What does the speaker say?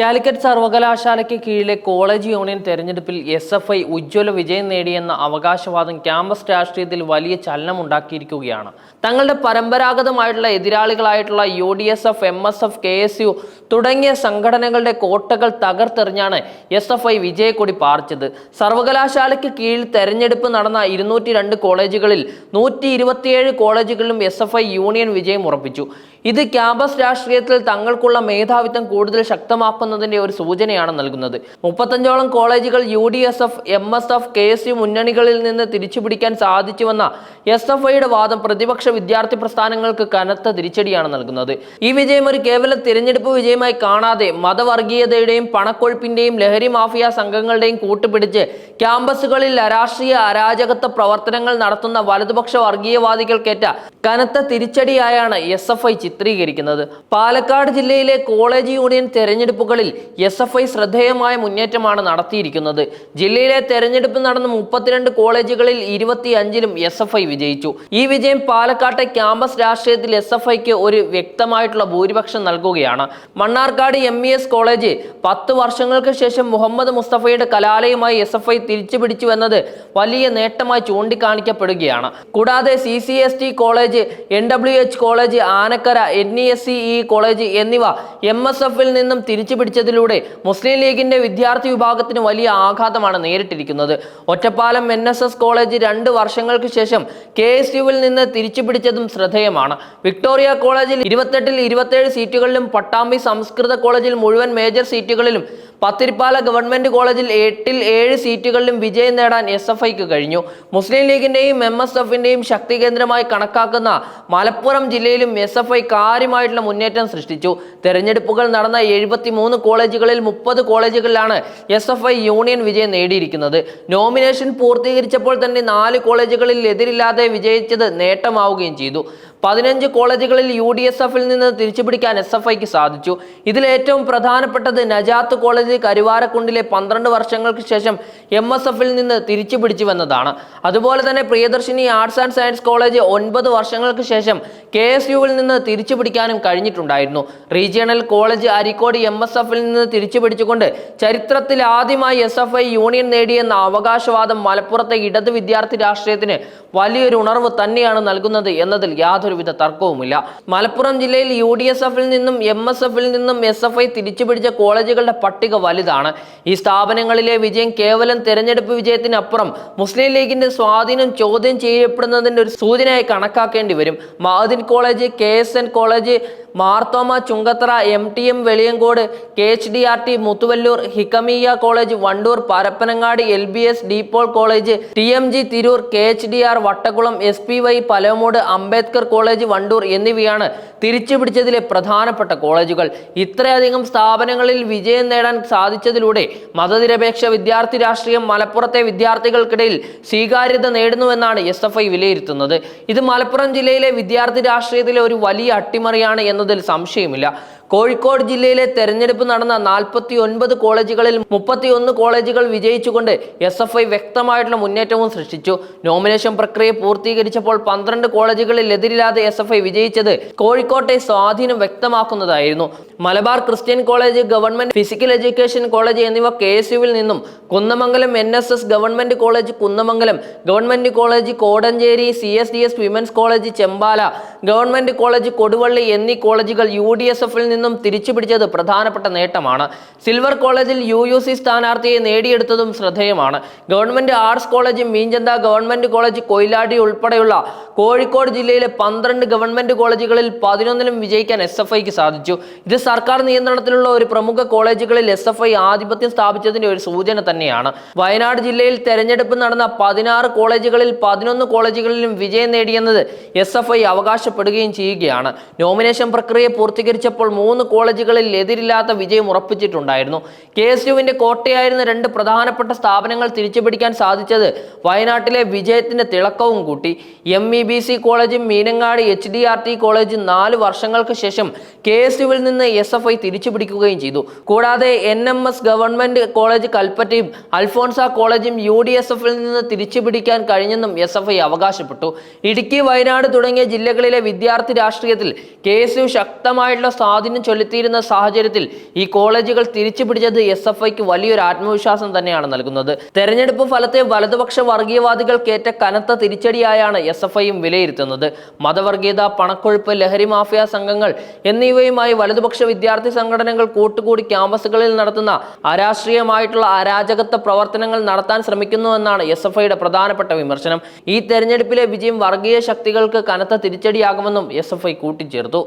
കാലിക്കറ്റ് സർവകലാശാലയ്ക്ക് കീഴിലെ college union തെരഞ്ഞെടുപ്പിൽ എസ് എഫ് ഐ ഉജ്ജ്വല വിജയം നേടിയെന്ന അവകാശവാദം ക്യാമ്പസ് രാഷ്ട്രീയത്തിൽ വലിയ ചലനമുണ്ടാക്കിയിരിക്കുകയാണ്. തങ്ങളുടെ പരമ്പരാഗതമായിട്ടുള്ള എതിരാളികളായിട്ടുള്ള U D S F M S F K S U തുടങ്ങിയ സംഘടനകളുടെ കോട്ടകൾ തകർത്തെറിഞ്ഞാണ് എസ് എഫ് ഐ വിജയക്കൊടി പാർച്ചത്. സർവകലാശാലയ്ക്ക് കീഴിൽ തെരഞ്ഞെടുപ്പ് നടന്ന ഇരുന്നൂറ്റി രണ്ട് കോളേജുകളിൽ നൂറ്റി ഇരുപത്തിയേഴ് കോളേജുകളിലും എസ് എഫ് ഐ യൂണിയൻ വിജയം ഉറപ്പിച്ചു. ഇത് ക്യാമ്പസ് രാഷ്ട്രീയത്തിൽ തങ്ങൾക്കുള്ള മേധാവിത്വം കൂടുതൽ ശക്തമാക്കുന്നതിന്റെ ഒരു സൂചനയാണ് നൽകുന്നത്. മുപ്പത്തഞ്ചോളം കോളേജുകൾ U D S F M S F K S U മുന്നണികളിൽ നിന്ന് തിരിച്ചുപിടിക്കാൻ സാധിച്ചുവെന്ന എസ് എഫ് ഐയുടെ വാദം പ്രതിപക്ഷ വിദ്യാർത്ഥി പ്രസ്ഥാനങ്ങൾക്ക് കനത്ത തിരിച്ചടിയാണ് നൽകുന്നത്. ഈ വിജയം ഒരു കേവല തിരഞ്ഞെടുപ്പ് വിജയമായി കാണാതെ മതവർഗീയതയുടെയും പണക്കൊഴുപ്പിന്റെയും ലഹരി മാഫിയ സംഘങ്ങളുടെയും കൂട്ടുപിടിച്ച് ക്യാമ്പസുകളിൽ അരാഷ്ട്രീയ അരാജകത്വ പ്രവർത്തനങ്ങൾ നടത്തുന്ന വലതുപക്ഷ വർഗീയവാദികൾക്കേറ്റ കനത്ത തിരിച്ചടിയായാണ് എസ് എഫ് ഐ ചിത്രീകരിക്കുന്നത്. പാലക്കാട് ജില്ലയിലെ കോളേജ് യൂണിയൻ തെരഞ്ഞെടുപ്പുകളിൽ എസ് എഫ് ഐ ശ്രദ്ധേയമായ മുന്നേറ്റമാണ് നടത്തിയിരിക്കുന്നത്. ജില്ലയിലെ തെരഞ്ഞെടുപ്പ് നടന്ന മുപ്പത്തിരണ്ട് കോളേജുകളിൽ ഇരുപത്തി അഞ്ചിലും എസ് എഫ് ഐ വിജയിച്ചു. ഈ വിജയം പാലക്കാട്ടെ ക്യാമ്പസ് രാഷ്ട്രീയത്തിൽ എസ് എഫ് ഐക്ക് ഒരു വ്യക്തമായിട്ടുള്ള ഭൂരിപക്ഷം നൽകുകയാണ്. Mannarkkad M E S college പത്ത് വർഷങ്ങൾക്ക് ശേഷം മുഹമ്മദ് മുസ്തഫയുടെ കലാലയമായി എസ് എഫ് ഐ തിരിച്ചു പിടിച്ചു എന്നത് വലിയ നേട്ടമായി ചൂണ്ടിക്കാണിക്കപ്പെടുകയാണ്. കൂടാതെ C C S T college N W H college Anakkara N E S C E college എന്നിവ എം എസ് എഫിൽ നിന്നും തിരിച്ചു പിടിച്ചതിലൂടെ മുസ്ലിം ലീഗിന്റെ വിദ്യാർത്ഥി വിഭാഗത്തിന് വലിയ ആഘാതമാണ് നേരിട്ടിരിക്കുന്നത്. Ottapalam N S S college രണ്ട് വർഷങ്ങൾക്ക് ശേഷം കെ എസ് യുവിൽ നിന്ന് തിരിച്ചു പിടിച്ചതും ശ്രദ്ധേയമാണ്. വിക്ടോറിയ കോളേജിൽ ഇരുപത്തെട്ടിൽ ഇരുപത്തേഴ് സീറ്റുകളിലും പട്ടാമ്പി സംസ്കൃത കോളേജിൽ മുഴുവൻ മേജർ സീറ്റുകളിലും പത്തിരിപ്പാല ഗവൺമെന്റ് കോളേജിൽ എട്ടിൽ ഏഴ് സീറ്റുകളിലും വിജയം നേടാൻ എസ് എഫ് ഐക്ക് കഴിഞ്ഞു. മുസ്ലിം ലീഗിന്റെയും എം എസ് എഫിന്റെയും ശക്തി കേന്ദ്രമായി കണക്കാക്കുന്ന മലപ്പുറം ജില്ലയിലും എസ് എഫ് ഐ കാര്യമായിട്ടുള്ള മുന്നേറ്റം സൃഷ്ടിച്ചു. തെരഞ്ഞെടുപ്പുകൾ നടന്ന എഴുപത്തി മൂന്ന് കോളേജുകളിൽ മുപ്പത് കോളേജുകളിലാണ് എസ് എഫ് ഐ യൂണിയൻ വിജയം നേടിയിരിക്കുന്നത്. നോമിനേഷൻ പൂർത്തീകരിച്ചപ്പോൾ തന്നെ നാല് കോളേജുകളിൽ എതിരില്ലാതെ വിജയിച്ചത് നേട്ടമാവുകയും ചെയ്തു. പതിനഞ്ച് കോളേജുകളിൽ യു ഡി എസ് എഫിൽ നിന്ന് തിരിച്ചുപിടിക്കാൻ എസ് എഫ് ഐക്ക് സാധിച്ചു. ഇതിൽ ഏറ്റവും പ്രധാനപ്പെട്ടത് നജാത്ത് കോളേജ് കരുവാരക്കുണ്ടിലെ പന്ത്രണ്ട് വർഷങ്ങൾക്ക് ശേഷം എം എസ് എഫിൽ നിന്ന് തിരിച്ചു വന്നതാണ് അതുപോലെ തന്നെ Priyadarshini arts and science college ഒൻപത് വർഷങ്ങൾക്ക് ശേഷം കെ എസ് യുവിൽ നിന്ന് തിരിച്ചു പിടിക്കാനും കഴിഞ്ഞിട്ടുണ്ടായിരുന്നു. Regional college Areekode M S എഫിൽ നിന്ന് തിരിച്ചു പിടിച്ചുകൊണ്ട് ചരിത്രത്തിൽ ആദ്യമായി എസ് എഫ് ഐ യൂണിയൻ നേടിയെന്ന അവകാശവാദം മലപ്പുറത്തെ ഇടത് വിദ്യാർത്ഥി രാഷ്ട്രീയത്തിന് വലിയൊരു ഉണർവ് തന്നെയാണ് നൽകുന്നത് എന്നതിൽ യാതൊരുവിധ തർക്കവുമില്ല. മലപ്പുറം ജില്ലയിൽ യു ഡി എസ് എഫിൽ നിന്നും എം എസ് എഫിൽ നിന്നും എസ് എഫ് ഐ തിരിച്ചുപിടിച്ച കോളേജുകളുടെ പട്ടിക വലുതാണ്. ഈ സ്ഥാപനങ്ങളിലെ വിജയം കേവലം തെരഞ്ഞെടുപ്പ് വിജയത്തിനപ്പുറം മുസ്ലിം ലീഗിന്റെ സ്വാധീനം ചോദ്യം ചെയ്യപ്പെടുന്നതിന്റെ ഒരു സൂചനയായി കണക്കാക്കേണ്ടി വരും. Mahadin college K S N college Marthoma Chungathara M T M Veliyankode K H D R T Muthuvallur Hikamiya college Wandoor Parappanangadi L B S DePaul college T M G Tirur K H D R Vattamkulam S P Y Palamood Ambedkar college Wandoor എന്നിവയാണ് തിരിച്ചു പിടിച്ചതിലെ പ്രധാനപ്പെട്ട കോളേജുകൾ. ഇത്രയധികം സ്ഥാപനങ്ങളിൽ വിജയം നേടാൻ സാധിച്ചതിലൂടെ മതനിരപേക്ഷ വിദ്യാർത്ഥി രാഷ്ട്രീയം മലപ്പുറത്തെ വിദ്യാർത്ഥികൾക്കിടയിൽ സ്വീകാര്യത നേടുന്നുവെന്നാണ് എസ് എഫ് ഐ വിലയിരുത്തുന്നത്. ഇത് മലപ്പുറം ജില്ലയിലെ വിദ്യാർത്ഥി രാഷ്ട്രീയത്തിലെ ഒരു വലിയ അട്ടിമറിയാണ് എന്നതിൽ സംശയമില്ല. കോഴിക്കോട് ജില്ലയിലെ തെരഞ്ഞെടുപ്പ് നടന്ന നാൽപ്പത്തി ഒൻപത് കോളേജുകളിൽ മുപ്പത്തി ഒന്ന് കോളേജുകൾ വിജയിച്ചുകൊണ്ട് എസ് എഫ് ഐ വ്യക്തമായിട്ടുള്ള മുന്നേറ്റവും സൃഷ്ടിച്ചു. നോമിനേഷൻ പ്രക്രിയ പൂർത്തീകരിച്ചപ്പോൾ പന്ത്രണ്ട് കോളേജുകളിൽ എതിരില്ലാതെ എസ് എഫ് ഐ വിജയിച്ചത് കോഴിക്കോട്ടെ സ്വാധീനം വ്യക്തമാക്കുന്നതായിരുന്നു. Malabar Christian college government physical education college എന്നിവ കെ എസ് യുവിൽ നിന്നും Kunnamangalam N S S government college Kunnamangalam government college Kodanchery C S D S women's college Chembala government college Koduvally എന്നീ കോളേജുകൾ U D S എഫിൽ നിന്നും തിരിച്ചുപിടിച്ചത് പ്രധാനപ്പെട്ട നേട്ടമാണ്. Silver കോളേജിൽ യു യു സി സ്ഥാനാർത്ഥിയെ നേടിയെടുത്തതും ശ്രദ്ധേയമാണ്. Government arts college Meenchanda government college Koyilandy ഉൾപ്പെടെയുള്ള കോഴിക്കോട് ജില്ലയിലെ പന്ത്രണ്ട് ഗവൺമെന്റ് കോളേജുകളിൽ പതിനൊന്നിലും വിജയിക്കാൻ എസ് എഫ് ഐക്ക് സാധിച്ചു. ഇത് സർക്കാർ നിയന്ത്രണത്തിലുള്ള ഒരു പ്രമുഖ കോളേജുകളിൽ എസ് എഫ് ഐ ആധിപത്യം സ്ഥാപിച്ചതിന്റെ ഒരു സൂചന തന്നെയാണ്. വയനാട് ജില്ലയിൽ തെരഞ്ഞെടുപ്പ് നടന്ന പതിനാറ് കോളേജുകളിൽ പതിനൊന്ന് കോളേജുകളിലും വിജയം നേടിയെന്നത് എസ് എഫ് ഐ അവകാശപ്പെടുകയും ചെയ്യുകയാണ്. നോമിനേഷൻ പ്രക്രിയ പൂർത്തീകരിച്ചപ്പോൾ മൂന്ന് കോളേജുകളിൽ എതിരില്ലാത്ത വിജയം ഉറപ്പിച്ചിട്ടുണ്ടായിരുന്നു. കെ എസ് യുവിന്റെ കോട്ടയായിരുന്ന രണ്ട് പ്രധാനപ്പെട്ട സ്ഥാപനങ്ങൾ തിരിച്ചുപിടിക്കാൻ സാധിച്ചത് വയനാട്ടിലെ വിജയത്തിന്റെ തിളക്കവും കൂട്ടി. എം ഇ ബി സി കോളേജും Meenangadi H D R T കോളേജും നാല് വർഷങ്ങൾക്ക് ശേഷം കെ എസ് യുവിൽ നിന്ന് എസ് എഫ് ഐ തിരിച്ചുപിടിക്കുകയും ചെയ്തു. കൂടാതെ N M S government college കൽപ്പറ്റയും Alphonsa കോളേജും യു ഡി എസ് എഫിൽ നിന്ന് തിരിച്ചുപിടിക്കാൻ കഴിഞ്ഞെന്നും എസ് എഫ് ഐ അവകാശപ്പെട്ടു. ഇടുക്കി വയനാട് തുടങ്ങിയ ജില്ലകളിലെ വിദ്യാർത്ഥി രാഷ്ട്രീയത്തിൽ കെ എസ് യു ശക്തമായിട്ടുള്ള സ്വാധീനം ചൊലുത്തിയിരുന്ന സാഹചര്യത്തിൽ ഈ കോളേജുകൾ തിരിച്ചു പിടിച്ചത് എസ് എഫ് ഐക്ക് വലിയൊരു ആത്മവിശ്വാസം തന്നെയാണ് നൽകുന്നത്. തെരഞ്ഞെടുപ്പ് ഫലത്തെ വലതുപക്ഷ വർഗീയവാദികൾക്കേറ്റ കനത്ത തിരിച്ചടിയായാണ് എസ് എഫ് ഐയും വിലയിരുത്തുന്നത്. മതവർഗീയത പണക്കൊഴുപ്പ് ലഹരി മാഫിയ സംഘങ്ങൾ എന്നിവയുമായി വലതുപക്ഷ വിദ്യാർത്ഥി സംഘടനകൾ കൂട്ടുകൂടി ക്യാമ്പസുകളിൽ നടത്തുന്ന അരാഷ്ട്രീയമായിട്ടുള്ള അരാജകത്വ പ്രവർത്തനങ്ങൾ നടത്താൻ ശ്രമിക്കുന്നുവെന്നാണ് എസ് എഫ് ഐയുടെ പ്രധാനപ്പെട്ട വിമർശനം. ഈ തെരഞ്ഞെടുപ്പിലെ വിജയം വർഗീയ ശക്തികൾക്ക് കനത്ത തിരിച്ചടിയാകുമെന്നും എസ് എഫ് ഐ കൂട്ടിച്ചേർത്തു.